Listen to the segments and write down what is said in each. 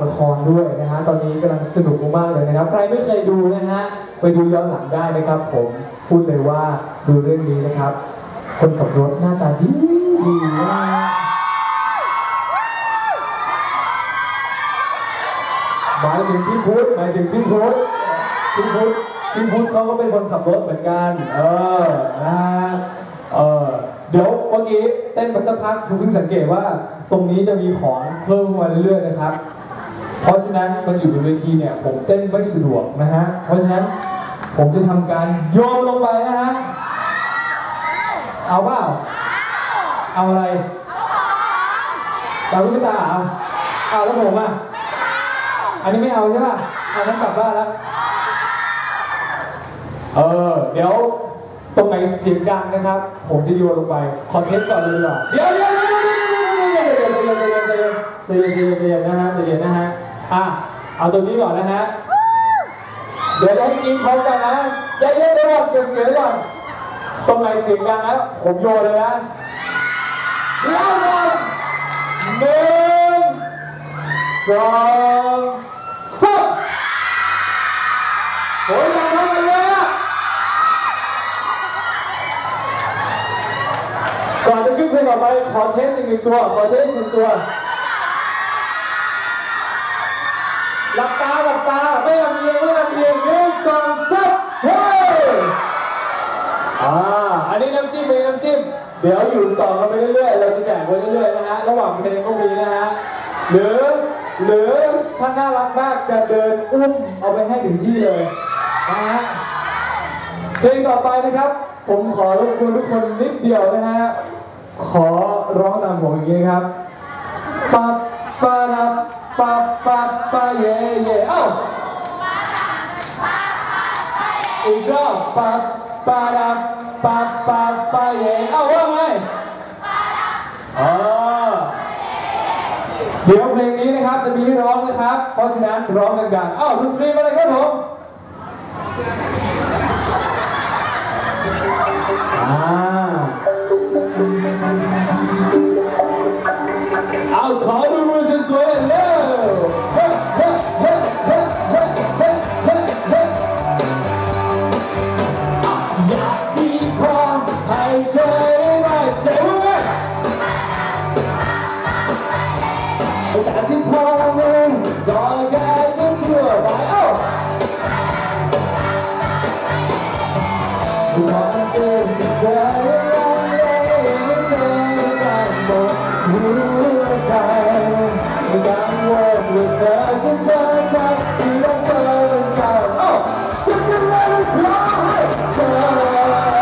ละครด้วยนะฮะตอนนี้กำลังสนุกมากๆเลยนะครับ ใครไม่เคยดูนะฮะไปดูย้อนหลังได้นะครับ ผมพูดเลยว่าดูเรื่องนี้นะครับ คนขับรถหน้าตาดีดีนะฮะหมายถึงพี่พุทธหมายถึงพี่พุทธพี่พุทธพี่พุทธเขาก็เป็นคนขับรถเหมือนกัน เออนะฮะเออเดี๋ยวเมื่อกี้เต้นไปสักพักคุณเพิ่งสังเกตว่า ตรงนี้จะมีของเพิ่มขึ้นมาเรื่อยๆนะครับ เพราะฉะนั้นมันอยู่บนเวทีเนี่ยผมเต้นไม่สะดวกนะฮะ เพราะฉะนั้นผมจะทำการโยนลงไปนะฮะ เอาเปล่า เอาอะไรเอาลูกตาเอาเอาแล้วผมอะอันนี้ไม่เอาใช่ป่ะอันนั้นกลับบ้านแล้ว เออ เดี๋ยวตรงไหนเสียงดังนะครับ ผมจะโยนลงไป คอนเทสต์ก่อนเลยดีกว่าเดี๋ยวเดี๋ยวเดี๋ยวเดี๋ยวเดี๋ยวเดี๋ยวเดี๋ยวเดี๋ยวเดี๋ยวเดี๋ยวเดี๋ยวเดี๋ยวเดี๋ยวเดี๋ยวเดี๋ยวนะฮะเดี๋ยวนะฮะ อะเอาตัวนี้ก่อนนะฮะ เดี๋ยวจะให้กินพร้อมกันนะใจเย็นก่อนเก็บเสียงก่อนตรงไหนเสียงดังนะผมโยนเลยนะเดี๋ยวก่อนหนึ่งสองสามโอ้ยดังเท่ากันเลยอะก่อนจะขึ้นเพลงต่อไปขอเทสอีกหนึ่งตัว ขอเทสอีกหนึ่งตัว หลับตาหลับตาไม่ลำเอียงไม่ลำเอียงหนึ่งสองสามเฮ้ยอ่าอันนี้น้ำจิ้มเองน้ำจิ้ม เดี๋ยวอยู่ต่อกันไปเรื่อยๆเราจะแจกไปเรื่อยๆนะฮะระหว่างเพลงก็มีนะฮะหรือหรือถ้าน่ารักมากจะเดินอุ้มเอาไปให้ถึงที่เลยนะฮะเพลงต่อไปนะครับ ผมขอรบกวนทุกคนนิดเดียวนะฮะขอร้องตามผมอย่างนี้ครับปับปะดับ ปับปับปะเย่เย่เอ้าอีกรอบปับปะดับปับปับปะเย่เอ้าว่าไงอ๋อเดี๋ยวเพลงนี้นะครับจะมีให้ร้องนะครับ เพราะฉะนั้นร้องดังๆเอ้าวดนตรีมาเลยครับผมอ่า Oh, second level, glory, time.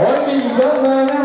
Only young man